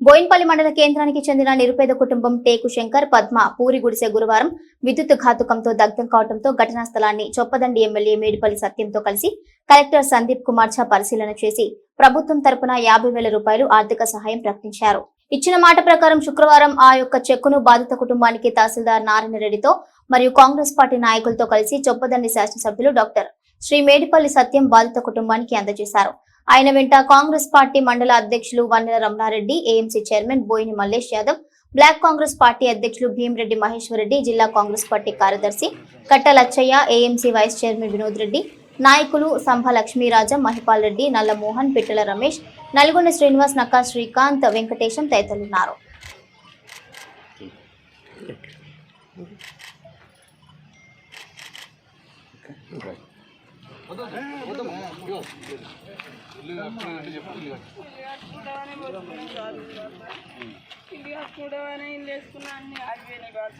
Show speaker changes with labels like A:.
A: బోయిన్పల్లి మండల కేంద్రానికి చెందిన నిరుపేద కుటుంబం టేకు శంకర్ పద్మ పూరి గుడిసె గురువారం విద్యుత్ ఘాతుకంతో దగ్ధం కావడంతో ఘటనా స్థలాన్ని చొప్పదండి ఎమ్మెల్యే మేడిపల్లి సత్యంతో కలిసి కలెక్టర్ సందీప్ కుమార్ ఝా పరిశీలన చేసి ప్రభుత్వం తరపున యాభై వేల రూపాయలు ఆర్థిక సహాయం ప్రకటించారు. ఇచ్చిన మాట ప్రకారం శుక్రవారం ఆ యొక్క చెక్కును బాధిత కుటుంబానికి తహసీల్దార్ నారాయణ రెడ్డితో మరియు కాంగ్రెస్ పార్టీ నాయకులతో కలిసి చొప్పదండి శాసనసభ్యులు డాక్టర్ శ్రీ మేడిపల్లి సత్యం బాధిత కుటుంబానికి అందజేశారు. ఆయన వెంట కాంగ్రెస్ పార్టీ మండల అధ్యక్షులు Vannela Ramanareddy AMC chairman Boini Mallesh Yadav block Congress party అధ్యక్షులు భీమరెడ్డి మహేశ్వర్రెడ్డి జిల్లా కాంగ్రెస్ పార్టీ కార్యదర్శి Katta Lachaiah AMC vice chairman Vinod Reddy నాయకులు సంభ లక్ష్మీరాజం మహిపాల్ రెడ్డి నల్లమోహన్ పిట్టల రమేష్ నల్గొండ శ్రీనివాస్ నక్కా శ్రీకాంత్ వెంకటేశం తదితరులున్నారు.
B: ఇల్లు కట్టుకుంటామని ఇల్లు వేసుకున్నా అన్ని ఆగిపోయినాయి బాగా